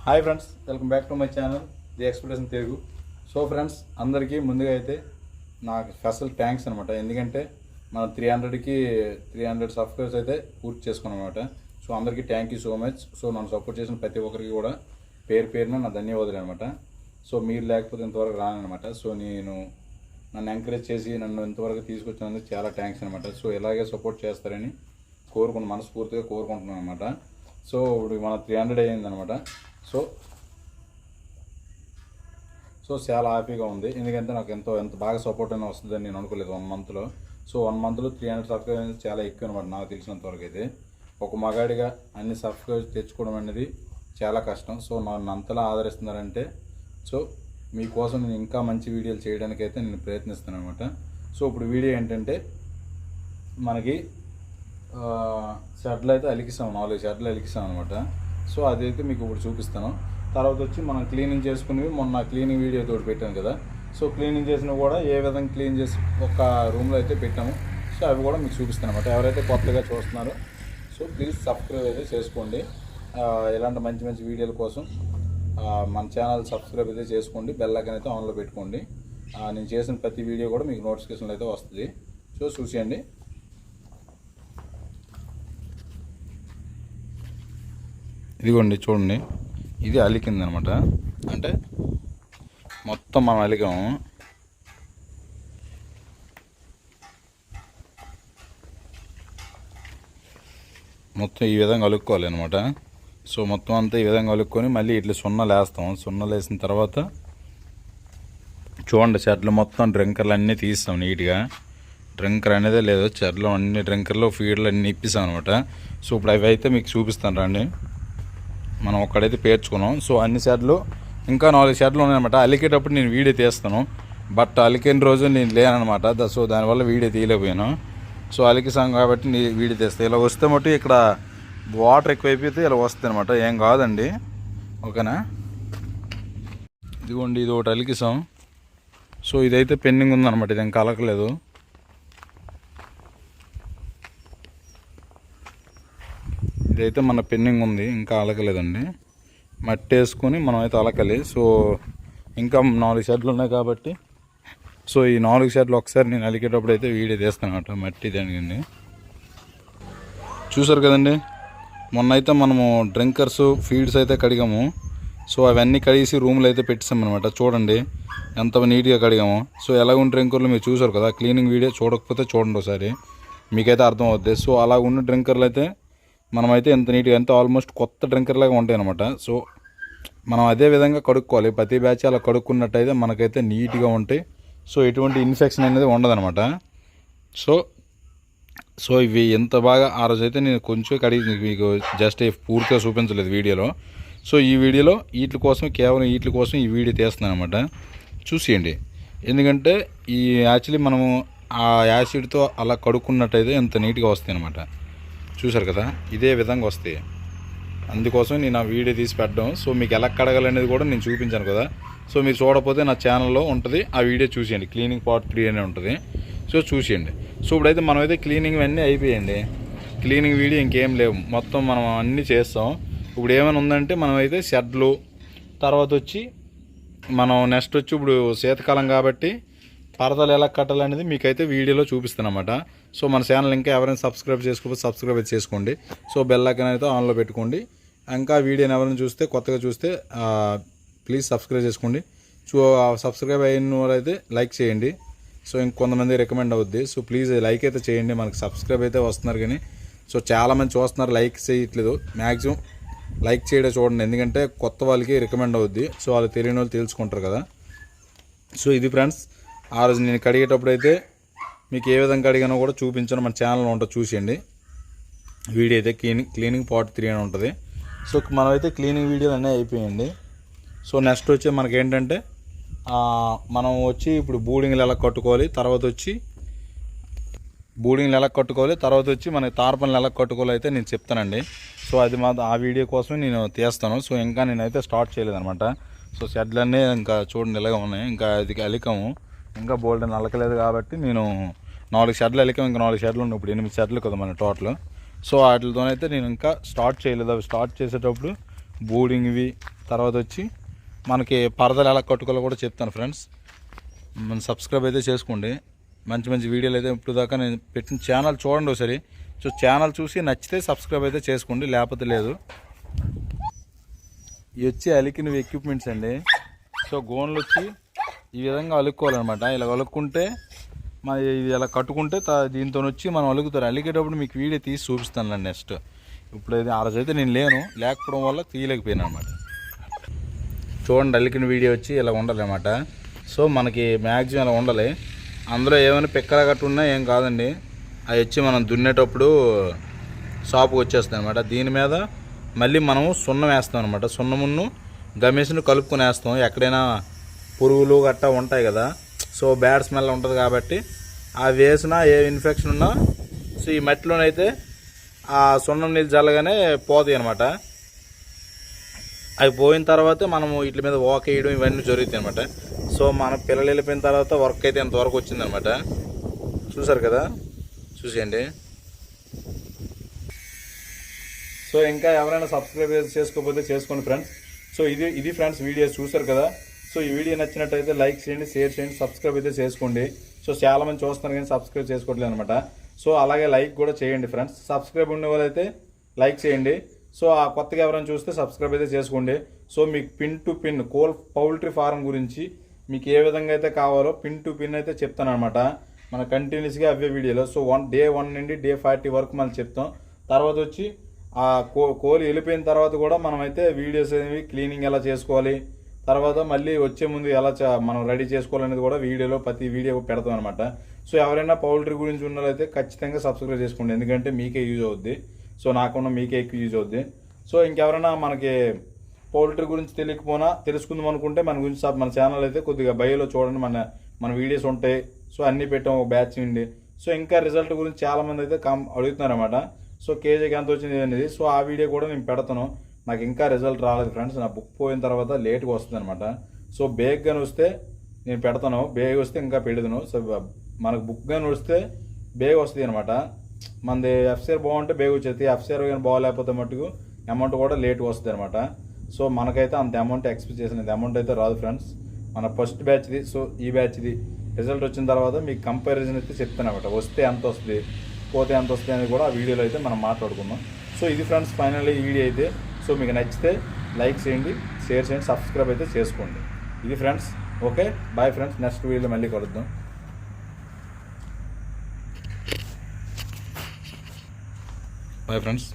Hi friends welcome back to my channel the expression Telugu so friends అందరికీ ముందుగా అయితే నాకు స్పెషల్ థ్యాంక్స్ అనమాట ఎందుకంటే మనం త్రీ హండ్రెడ్కి త్రీ హండ్రెడ్ సబ్స్క్రైబర్స్ అయితే పూర్తి చేసుకున్నాం అనమాట సో అందరికీ thank you so much so నన్ను సపోర్ట్ చేసిన ప్రతి ఒక్కరికి కూడా పేరు పేరున నా ధన్యవాదాలు అనమాట సో మీరు లేకపోతే ఇంతవరకు రానమాట సో నేను నన్ను ఎంకరేజ్ చేసి నన్ను ఇంతవరకు తీసుకొచ్చినందుకు చాలా థ్యాంక్స్ అనమాట సో ఇలాగే సపోర్ట్ చేస్తారని కోరుకుని మనస్ఫూర్తిగా కోరుకుంటున్నాను అనమాట సో ఇప్పుడు మన త్రీ హండ్రెడ్ అయ్యిందనమాట సో సో చాలా హ్యాపీగా ఉంది. ఎందుకంటే నాకు ఎంతో ఎంత బాగా సపోర్ట్ అయినా వస్తుందని నేను అనుకోలేదు వన్ మంత్లో సో వన్ మంత్లో త్రీ హండ్రెడ్ సబ్స్క్రైబర్స్ చాలా ఎక్కువ అనమాట నాకు తెలిసినంత వరకు అయితే. ఒక మగాడిగా అన్ని సబ్స్క్రైబ్ తెచ్చుకోవడం అనేది చాలా కష్టం. సో నన్ను అంతలా ఆదరిస్తున్నారంటే సో మీకోసం నేను ఇంకా మంచి వీడియోలు చేయడానికి అయితే నేను ప్రయత్నిస్తాను అనమాట సో ఇప్పుడు వీడియో ఏంటంటే మనకి ఆ, షర్ట్లు అయితే అలికిస్తాం నాలుగు షర్ట్లు అలికిస్తాం అనమాట సో అదైతే మీకు ఇప్పుడు చూపిస్తాను. తర్వాత వచ్చి మనం క్లీనింగ్ చేసుకునేవి మొన్న క్లీనింగ్ వీడియో తోటి పెట్టాను కదా. సో క్లీనింగ్ చేసినవి కూడా ఏ విధంగా క్లీన్ చేసి ఒక రూమ్లో అయితే పెట్టాము. సో అవి కూడా మీకు చూపిస్తాను అనమాట ఎవరైతే కొత్తగా చూస్తున్నారో సో ప్లీజ్ సబ్స్క్రైబ్ అయితే చేసుకోండి. ఇలాంటి మంచి మంచి వీడియోల కోసం మన ఛానల్ సబ్స్క్రైబ్ అయితే చేసుకోండి. బెల్ అయితే ఆన్లో పెట్టుకోండి. నేను చేసిన ప్రతి వీడియో కూడా మీకు నోటిఫికేషన్లు అయితే వస్తుంది. సో చూసేయండి. ఇదిగోండి చూడండి. ఇది అలికింది అనమాట అంటే మొత్తం మనం అలికాము మొత్తం ఈ విధంగా అలుక్కోవాలి అనమాట సో మొత్తం అంతా ఈ విధంగా అలుక్కొని మళ్ళీ ఇట్లా సున్నలు వేస్తాం సున్నలు వేసిన తర్వాత చూడండి చెట్లు మొత్తం డ్రింకర్లు అన్నీ తీస్తాం నీట్గా. డ్రింకర్ అనేదే లేదు చెట్లు అన్ని డ్రింకర్లు ఫీడ్లు అన్నీ ఇప్పిస్తాం అనమాట సో ఇప్పుడు అవి అయితే మీకు చూపిస్తాను రండి. మనం ఒక్కడైతే పేర్చుకున్నాం. సో అన్ని షెడ్లు ఇంకా నాలుగు షెడ్లు ఉన్నాయన్నమాట. అలికేటప్పుడు నేను వీడియో తీస్తాను. బట్ అలికిన రోజు నేను లేనమాట సో దానివల్ల వీడియో తీయలేకపోయాను. సో అలికిసాం కాబట్టి నీ వీడియో తీస్తాను ఇలా వస్తే మటు ఇక్కడ వాటర్ ఎక్కువైపోతే ఇలా వస్తుంది అనమాట ఏం కాదండి. ఓకేనా? ఇదిగోండి ఇది ఒకటి అలికిసాం. సో ఇదైతే పెండింగ్ ఉందన్నమాట. ఇది ఇంకా అలకలేదు ఇదైతే మన పెండింగ్ ఉంది ఇంకా అలకలేదండి మట్టి వేసుకొని మనం అయితే అలకాలి సో ఇంకా నాలుగు షెడ్లు ఉన్నాయి కాబట్టి సో ఈ నాలుగు షెడ్లు ఒకసారి నేను అలికేటప్పుడు అయితే వీడియో తీస్తాను మట్టి దానికండి చూసారు కదండి మొన్న అయితే మనము డ్రింకర్స్ ఫీడ్స్ అయితే కడిగాము. సో అవన్నీ కడిగేసి రూమ్లో అయితే పెట్టేసాం అనమాట చూడండి ఎంత నీట్గా కడిగాము. సో ఎలా ఉన్న డ్రింకర్లు మీరు చూసారు కదా క్లీనింగ్ వీడియో చూడకపోతే చూడండి ఒకసారి. మీకైతే అర్థం అవుద్ది సో అలా ఉన్న డ్రింకర్లు అయితే మనమైతే ఎంత నీట్గా ఎంత ఆల్మోస్ట్ కొత్త డ్రింకర్ లాగా ఉంటాయి అనమాట సో మనం అదే విధంగా కడుక్కోవాలి. ప్రతి బ్యాచ్ అలా కడుక్కున్నట్టయితే మనకైతే నీట్గా ఉంటాయి. సో ఎటువంటి ఇన్ఫెక్షన్ అనేది ఉండదనమాట సో సో ఇవి ఎంత బాగా ఆ రోజు అయితే నేను కొంచెం కడిగి మీకు జస్ట్ పూర్తిగా చూపించలేదు వీడియోలో. సో ఈ వీడియోలో వీటి కోసం కేవలం వీటి కోసం ఈ వీడియో తీస్తున్నాను అనమాట చూసేయండి. ఎందుకంటే ఈ యాక్చువల్లీ మనము ఆ యాసిడ్తో అలా కడుక్కున్నట్టయితే ఎంత నీట్గా వస్తాయి అనమాట చూసారు కదా? ఇదే విధంగా వస్తాయి అందుకోసం నేను ఆ వీడియో తీసి పెట్టడం. సో మీకు ఎలా కడగాలనేది కూడా నేను చూపించాను కదా? సో మీరు చూడకపోతే నా ఛానల్లో ఉంటుంది. ఆ వీడియో చూసేయండి. క్లీనింగ్ పార్ట్ త్రీ అనే ఉంటుంది. సో చూసేయండి. సో ఇప్పుడైతే మనమైతే క్లీనింగ్ అన్నీ అయిపోయండి క్లీనింగ్ వీడియో ఇంకేం లేవు. మొత్తం మనం అన్నీ చేస్తాం. ఇప్పుడు ఏమైనా ఉందంటే మనమైతే షెడ్లు తర్వాత వచ్చి మనం నెక్స్ట్ వచ్చి ఇప్పుడు శీతకాలం కాబట్టి పరదలు ఎలా కట్టాలనేది మీకైతే వీడియోలో చూపిస్తాను అనమాట సో మన ఛానల్ ఇంకా ఎవరైనా సబ్స్క్రైబ్ చేసుకోకపోతే సబ్స్క్రైబ్ చేసుకోండి. సో బెల్ ఐకాన్ అయితే ఆన్లో పెట్టుకోండి. ఇంకా వీడియోని ఎవరైనా చూస్తే కొత్తగా చూస్తే ప్లీజ్ సబ్స్క్రైబ్ చేసుకోండి. సో ఆ సబ్స్క్రైబ్ అయిన వాళ్ళైతే లైక్ చేయండి. సో ఇంకొంతమంది రికమెండ్ అవుద్ది. సో ప్లీజ్ లైక్ అయితే చేయండి. మనకి సబ్స్క్రైబ్ అయితే వస్తున్నారు కానీ సో చాలామంది చూస్తున్నారు లైక్ చేయట్లేదు. మ్యాక్సిమం లైక్ చేయడం చూడండి. ఎందుకంటే కొత్త వాళ్ళకి రికమెండ్ అవుద్ది. సో వాళ్ళు తెలియని వాళ్ళు తెలుసుకుంటారు కదా. సో ఇది ఫ్రెండ్స్ ఆ రోజు నేను కడిగేటప్పుడు అయితే మీకు ఏ విధంగా అడిగినా కూడా చూపించను. మన ఛానల్లో ఉంటుంది చూసేయండి. వీడియో అయితే క్లీనింగ్ క్లీనింగ్ పార్ట్ త్రీ అని ఉంటుంది. సో మనమైతే క్లీనింగ్ వీడియోలు అన్నీ అయిపోయింది. సో నెక్స్ట్ వచ్చి మనకేంటంటే మనం వచ్చి ఇప్పుడు బూడింగ్లు ఎలా కట్టుకోవాలి తర్వాత వచ్చి బూడింగ్లు ఎలా కట్టుకోవాలి తర్వాత వచ్చి మన తారపనులు ఎలా కట్టుకోవాలి అయితే నేను చెప్తానండి. సో అది మా ఆ వీడియో కోసమే నేను తీస్తాను. సో ఇంకా నేనైతే స్టార్ట్ చేయలేదనమాట సో షెడ్లన్నీ ఇంకా చూడండి ఇలాగ ఉన్నాయి. ఇంకా అది అలికము. ఇంకా బోల్డ్ అలకలేదు కాబట్టి నేను నాలుగు షెడ్లు అలికాము ఇంకా నాలుగు షెడ్లు ఉన్నాయి. ఇప్పుడు ఎనిమిది షర్ట్లు కదా మన టోటల్ సో వాటితోనైతే నేను ఇంకా స్టార్ట్ చేయలేదు. అవి స్టార్ట్ చేసేటప్పుడు బోర్డింగ్వి తర్వాత వచ్చి మనకి పరదలు ఎలా కట్టుకోవాలో కూడా చెప్తాను ఫ్రెండ్స్ మన సబ్స్క్రైబ్ అయితే చేసుకోండి. మంచి మంచి వీడియోలు అయితే ఇప్పుడు దాకా నేను పెట్టిన ఛానల్ చూడండి ఒకసారి. సో ఛానల్ చూసి నచ్చితే సబ్స్క్రైబ్ అయితే చేసుకోండి. లేకపోతే లేదు. ఇవి వచ్చి అలికినవి ఎక్విప్మెంట్స్ అండి. సో గోన్లు వచ్చి ఈ విధంగా అలుక్కోవాలన్నమాట. ఇలా అలుక్కుంటే మరి ఇది ఇలా కట్టుకుంటే దీంతో వచ్చి మనం అలుగుతారు. అలిగేటప్పుడు మీకు వీడియో తీసి చూపిస్తాను నెక్స్ట్. ఇప్పుడు అయితే ఆ రోజైతే నేను లేను. లేకపోవడం వల్ల తీయలేకపోయాను అనమాట చూడండి అల్లికిన వీడియో వచ్చి ఇలా ఉండాలి అనమాట సో మనకి మ్యాక్సిమం ఇలా ఉండాలి. అందులో ఏమైనా పిక్కల గట్టు ఉన్నా ఏం కాదండి. అవి వచ్చి మనం దున్నేటప్పుడు షాప్కి వచ్చేస్తాయి అనమాట దీని మీద మళ్ళీ మనము సున్నం వేస్తాం అనమాట సున్నమును గమేసిని కలుపుకొని వేస్తాం. ఎక్కడైనా పురుగులు గట్టా ఉంటాయి కదా. సో బ్యాడ్ స్మెల్ ఉంటుంది కాబట్టి అవి వేసినా ఏ ఇన్ఫెక్షన్ ఉన్నా సో ఈ మట్టిలోనైతే ఆ సున్నం నీళ్ళు చల్లగానే పోతాయి అనమాట అవి పోయిన తర్వాత మనము వీటి మీద వాక్ వేయడం ఇవన్నీ జరుగుతాయి అనమాట సో మన పిల్లలు వెళ్ళిపోయిన తర్వాత వర్క్ అయితే ఎంతవరకు వచ్చిందనమాట చూసారు కదా? చూసేయండి. సో ఇంకా ఎవరైనా సబ్స్క్రైబ్ చేసుకోకపోతే చేసుకోండి ఫ్రెండ్స్ సో ఇది ఇది ఫ్రెండ్స్ వీడియోస్ చూసారు కదా? సో ఈ వీడియో నచ్చినట్టయితే లైక్ చేయండి షేర్ చేయండి సబ్స్క్రైబ్ అయితే చేసుకోండి. సో చాలామంది చూస్తున్నారు కానీ సబ్స్క్రైబ్ చేసుకోవట్లేదు అనమాట సో అలాగే లైక్ కూడా చేయండి ఫ్రెండ్స్. సబ్స్క్రైబ్ ఉండే వాళ్ళైతే లైక్ చేయండి. సో ఆ కొత్తగా ఎవరైనా చూస్తే సబ్స్క్రైబ్ అయితే చేసుకోండి. సో మీకు పిన్ టు పిన్ కోల్ పౌల్ట్రీ ఫారం గురించి మీకు ఏ విధంగా అయితే కావాలో పిన్ టు పిన్ అయితే చెప్తాను అనమాట మన కంటిన్యూస్గా అవే వీడియోలో. సో వన్ డే వన్ నుండి డే ఫార్టీ వరకు మనం చెప్తాం. తర్వాత వచ్చి ఆ కో కోలి వెళ్ళిపోయిన తర్వాత కూడా మనమైతే వీడియోస్ అనేవి క్లీనింగ్ ఎలా చేసుకోవాలి తర్వాత మళ్ళీ వచ్చే ముందు ఎలా మనం రెడీ చేసుకోవాలనేది కూడా వీడియోలో ప్రతి వీడియో పెడతాం అనమాట సో ఎవరైనా పౌల్ట్రీ గురించి ఉన్నారైతే ఖచ్చితంగా సబ్స్క్రైబ్ చేసుకోండి. ఎందుకంటే మీకే యూజ్ అవుద్ది. సో నాకున్న మీకే ఎక్కువ యూజ్ అవుద్ది. సో ఇంకెవరైనా మనకి పౌల్ట్రీ గురించి తెలియకపోయినా తెలుసుకుందాం అనుకుంటే మన గురించి మన ఛానల్ అయితే కొద్దిగా బయోలో చూడండి. మన మన వీడియోస్ ఉంటాయి. సో అన్నీ పెట్టాం ఒక బ్యాచ్ ఉండి. సో ఇంకా రిజల్ట్ గురించి చాలామంది అయితే కం అడుగుతున్నారు అనమాట సో కేజీకి ఎంత వచ్చింది అనేది. సో ఆ వీడియో కూడా నేను పెడతాను. నాకు ఇంకా రిజల్ట్ రాలేదు ఫ్రెండ్స్ నా బుక్ పోయిన తర్వాత లేట్గా వస్తుంది అనమాట సో బేగ్ కానీ వస్తే నేను పెడతాను. బేగ్ వస్తే ఇంకా పెడతాను సో మనకు బుక్ కానీ వస్తే బేగ్ వస్తుంది అనమాట మనది ఎఫ్సిఆర్ బాగుంటే బేగ్ వచ్చేది. ఎఫ్సిఆర్ కానీ బాగోలేకపోతే మట్టుకు అమౌంట్ కూడా లేట్ వస్తుంది అనమాట సో మనకైతే అంత అమౌంట్ ఎక్స్పెక్ట్ చేసిన అమౌంట్ అయితే రాదు ఫ్రెండ్స్ మన ఫస్ట్ బ్యాచ్ది సో ఈ బ్యాచ్ది రిజల్ట్ వచ్చిన తర్వాత మీకు కంపారిజన్ అయితే చెప్తాను అనమాట వస్తే ఎంత వస్తుంది పోతే ఎంత వస్తుంది అనేది కూడా ఆ వీడియోలో అయితే మనం మాట్లాడుకుందాం. సో ఇది ఫ్రెండ్స్ ఫైనల్లీ ఈ వీడియో అయితే. సో మీకు నచ్చితే లైక్ చేయండి షేర్ చేయండి సబ్స్క్రైబ్ అయితే చేసుకోండి. ఇది friends okay? Bye friends next వీడియోలో మళ్ళీ కలుద్దాం. Bye friends.